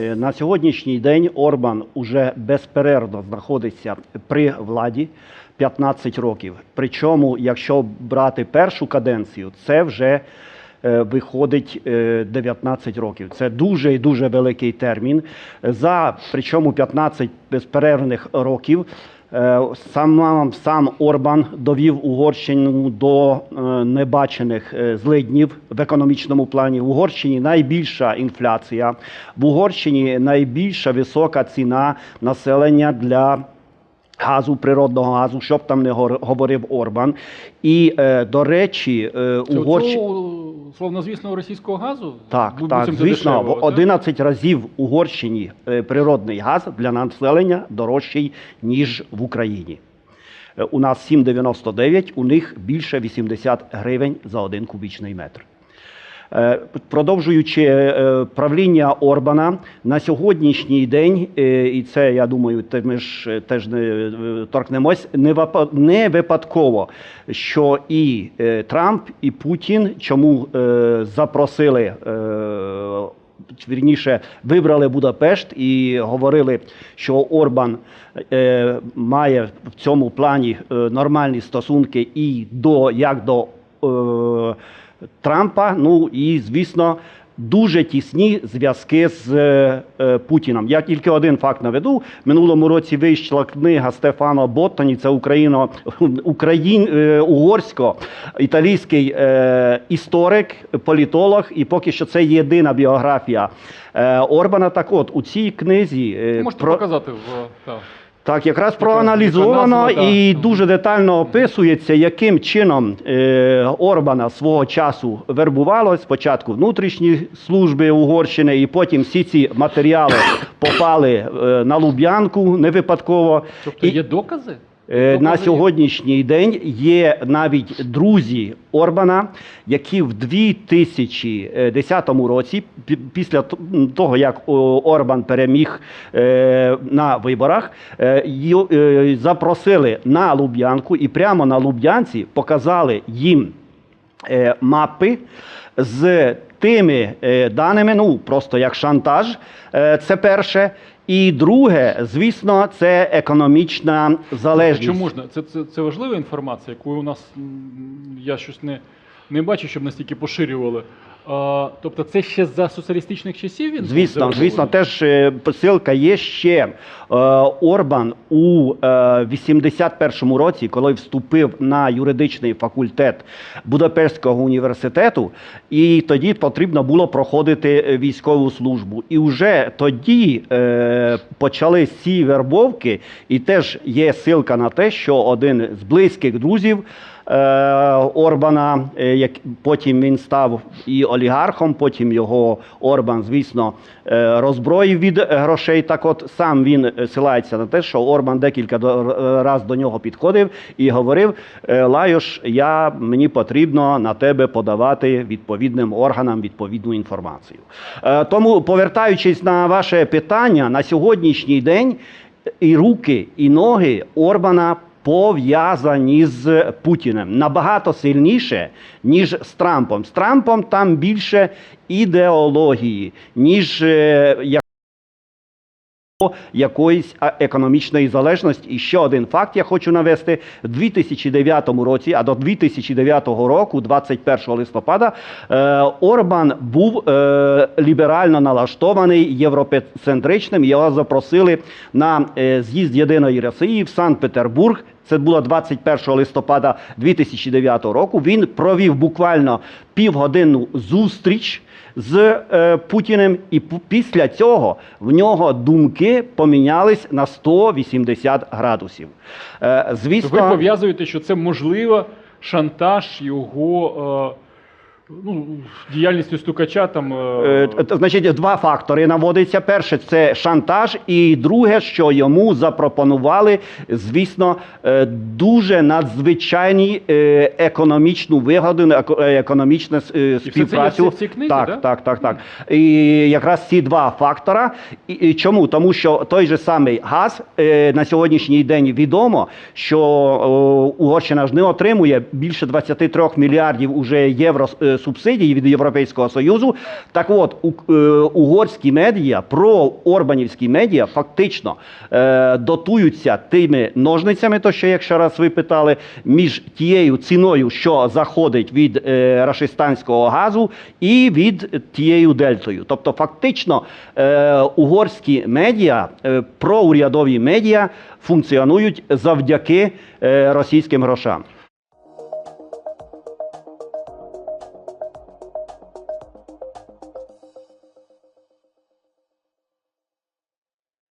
Е, На сьогоднішній день Орбан уже безперервно знаходиться при владі 15 років. Причому, якщо брати першу каденцію, це вже виходить е, 19 років. Це дуже і дуже великий термін. За причому 15 безперервних років. е, Сам, сам Орбан довів Угорщину до е, небачених е, злиднів в економічному плані. В Угорщині найбільша інфляція, в Угорщині найбільша висока ціна населення для газу, природного газу, щоб там не говорив Орбан. І, е, до речі, е, Угорщина. Цього словнозвісного російського газу? Так, так, звісно, дешевого, в так? 11 разів Угорщині е, природний газ для населення дорожчий, ніж в Україні. Е, У нас 7,99, у них більше 80 гривень за один кубічний метр. Е, Продовжуючи е, правління Орбана на сьогоднішній день, е, і це я думаю, ми ж е, теж не е, торкнемось, не випа- випадково, що і е, Трамп, і Путін чому е, запросили. е, Вірніше вибрали Будапешт і говорили, що Орбан е, має в цьому плані е, нормальні стосунки і до як до е, Трампа. Ну і звісно, дуже тісні зв'язки з е, е, Путіном. Я тільки один факт наведу. Минулому році вийшла книга Стефано Боттоні, це україно україн е, угорсько італійський е, історик, політолог, і поки що це єдина біографія е, Орбана. Так, от у цій книзі е, Можете про- показати в так. якраз проаналізовано і дуже детально описується, яким чином е, Орбана свого часу вербувало спочатку внутрішні служби Угорщини, і потім всі ці матеріали попали е, на Луб'янку не випадково. Тобто І- є докази? Е, На сьогоднішній день є навіть друзі Орбана, які в 2010 році, після того як Орбан переміг е, на виборах, е, е, запросили на Луб'янку і прямо на Луб'янці показали їм е, мапи з тими е, даними, ну просто як шантаж. Е, це перше. І друге, звісно, це економічна залежність. Якщо можна, це, це, це важлива інформація, яку у нас я щось не, не бачу, щоб настільки поширювали. Тобто це ще за соціалістичних часів він Звісно, звісно, теж е, посилка є ще. Е, Орбан у е, 81-му році, коли вступив на юридичний факультет Будапештського університету, і тоді потрібно було проходити е, військову службу. І вже тоді е, почали ці вербовки, і теж є силка на те, що один з близьких друзів. Е, Орбана, е, як потім він став і олігархом, потім його Орбан, звісно, е, роззброїв від грошей. Так от сам він силається на те, що Орбан декілька разів до нього підходив і говорив: Лайош, я мені потрібно на тебе подавати відповідним органам відповідну інформацію. Тому, повертаючись на ваше питання, на сьогоднішній день і руки, і ноги Орбана пов'язані з Путіним набагато сильніше, ніж з Трампом. З Трампом там більше ідеології, ніж е, як- якоїсь економічної залежності. І ще один факт я хочу навести: в 2009 році, а до 2009 року, 21 листопада, е, Орбан був е, ліберально налаштований, європецентричним. Його запросили на е, з'їзд Єдиної Росії в Санкт-Петербург. Це було 21 листопада 2009 року. Він провів буквально півгодинну зустріч з е, Путіним, і після цього в нього думки помінялись на 180 градусів. Е, Ви пов'язуєте, що це можливо шантаж його е, ну, діяльністю стукача там. Е, Е, Значить, два фактори наводиться. Перше це шантаж, і друге, що йому запропонували, звісно, е, дуже надзвичайні економічну вигоду, еко- е, економічну е, це є в співпрацю. цій- книзі, так, да? так, так, так. І якраз ці два фактора. І, і чому? Тому що той же самий газ на сьогоднішній день відомо, що Угорщина ж не отримує більше 23 мільярдів уже євро субсидії від Європейського Союзу. Так от, е, угорські медіа, проорбанівські медіа фактично е, дотуються тими ножницями, то що, якщо раз ви питали, між тією ціною, що заходить від е, рашистанського газу, і від тією дельтою. Тобто, фактично, е, угорські медіа, е, проурядові медіа функціонують завдяки е, російським грошам.